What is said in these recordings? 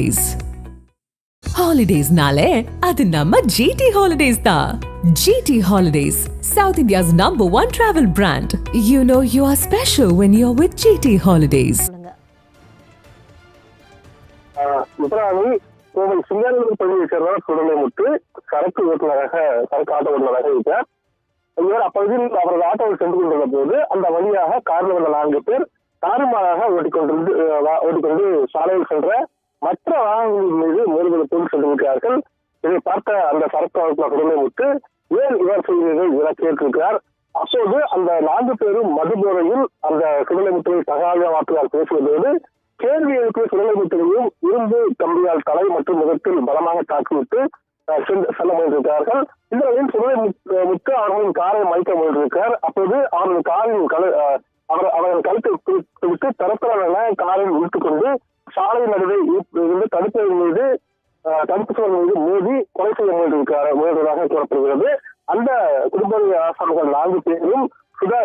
Holidays ஹாலிடேஸ்னாலே அது நம்ம ஜிடி ஹாலிடேஸ் தான் GT holidays South India's number one travel brand you know you are special when you are with GT holidays சொல்லுங்க முத்துராணி கோவை சிங்காரூர் பள்ளியைச் சேர்ந்தவர் சுடலைமுத்து சரக்கு ஓட்டுநராக சரக்கு ஆட்டோ ஓட்டுநராக இருக்கார். இவர் அப்பகுதியில் அவரது ஆட்டோவில் சென்று கொண்டிருந்த போது அந்த வழியாக காரில் வந்த நான்கு பேர் தாறுமாறாக ஓட்டிக்கொண்டிருந்து ஓட்டிக்கொண்டு சாலையில் சென்ற மற்ற வாகனங்கள் மீது மோதுவதற்கும் சென்றிருக்கிறார்கள் இதை பார்த்த அந்த சரக்கு ஓட்டுநர் சுடலைமுத்து ஏன் இவர் செய்ததை என கேட்டிருக்கிறார். அப்போது அந்த நான்கு பேரும் மதுபோதையில் அந்த சுடலைமுத்துவை தகாத வார்த்தையால் பேசுவதோடு கேள்வி எழுப்பிய சுடலைமுத்துவையும் இரும்பு கம்பியால் தலை மற்றும் முகத்தில் பலமாக தாக்கிவிட்டு அஹ், சென்று- செல்ல முயன்றிருக்கிறார்கள். இந்த வகையில் சுடலை முத்து- அவர்களின் காரை மறைக்க முயன்றிருக்கிறார். அப்போது அவரது காரின் கழு அஹ், அவர் அவரது கழுத்தை குறித்து தரத்தரவென காரில் இழுத்துக்கொண்டு சாலை நடுவே இருந்து தடுப்பு மீது தடுப்பு சுவர் மீது மோதி கொலை செய்ய முயன்றிருக்கிறார் முயன்றதாக கூறப்படுகிறது. அந்த குடும்ப ஆசாமிகள் நான்கு பேரும் சுதா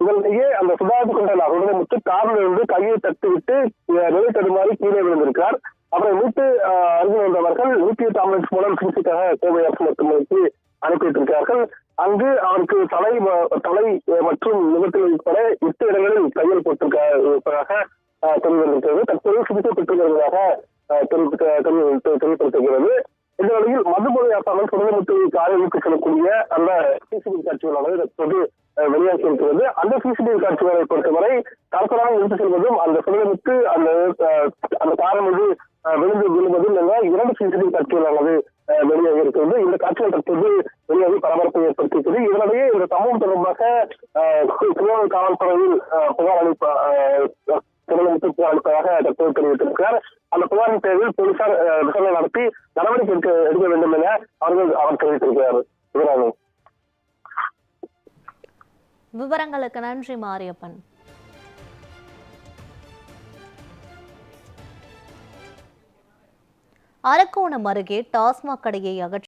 இதனிடையே அந்த சுதாரித்து கொண்ட முத்து காரில் இருந்து கையை தட்டிவிட்டு அஹ், நிலை தடுமாறி கீழே விழுந்திருக்கிறார். அவரை மீட்டு அருகில் வந்தவர்கள் நியூக்ளியர் ஆம்புலன்ஸ் மூலம் சிகிச்சைக்காக கோவை அரசு மருத்துவமனைக்கு அனுப்பிவிட்டிருக்கிறார்கள் அங்கு அவருக்கு தலை ம- தலை மற்றும் முகத்தில் உட்பட எட்டு இடங்களில் தையல் இருப்பதாக அஹ், தற்போது சிகிச்சை பெற்று வருவதாக அஹ், இந்த நிலையில் மதுபோதை ஆசாமல் சுடலமுத்து காலையிலுக்கு செல்லக்கூடிய அந்த சிசிடிவி காட்சிகளானது தற்போது வெளியாகி இருக்கிறது அந்த சிசிடிவி காட்சிகளை பொறுத்தவரை தரத்தராக எடுத்து செல்வதும் அந்த சுடலமுத்து அந்த அஹ், அந்த காரம் மீது விழுந்து விழுவதும் என இரண்டு சிசிடிவி காட்சிகளானது வெளியாகி இருக்கிறது இந்த காட்சிகள் தற்போது வெளியாகி பரபரப்பை ஏற்படுத்தியிருக்கிறது. இதனிடையே இந்த சம்பவம் தொடர்பாக அஹ், காவல்துறையில் புகார் அளிப்ப அஹ், திருமணத்து புகார் அளிப்பதாக தற்போது தெரிவித்திருக்கிறார். அந்த புகாரின் பேரில் போலீசார் விசாரணை நடத்தி நடவடிக்கை எடுக்க எடுக்க வேண்டும் என அவர்கள் அவர் தெரிவித்திருக்கிறார். இவரானு விவரங்களுக்கு நன்றி மாரியப்பன். அரக்கோணம் அருகே டாஸ்மாக் கடையை அகற்ற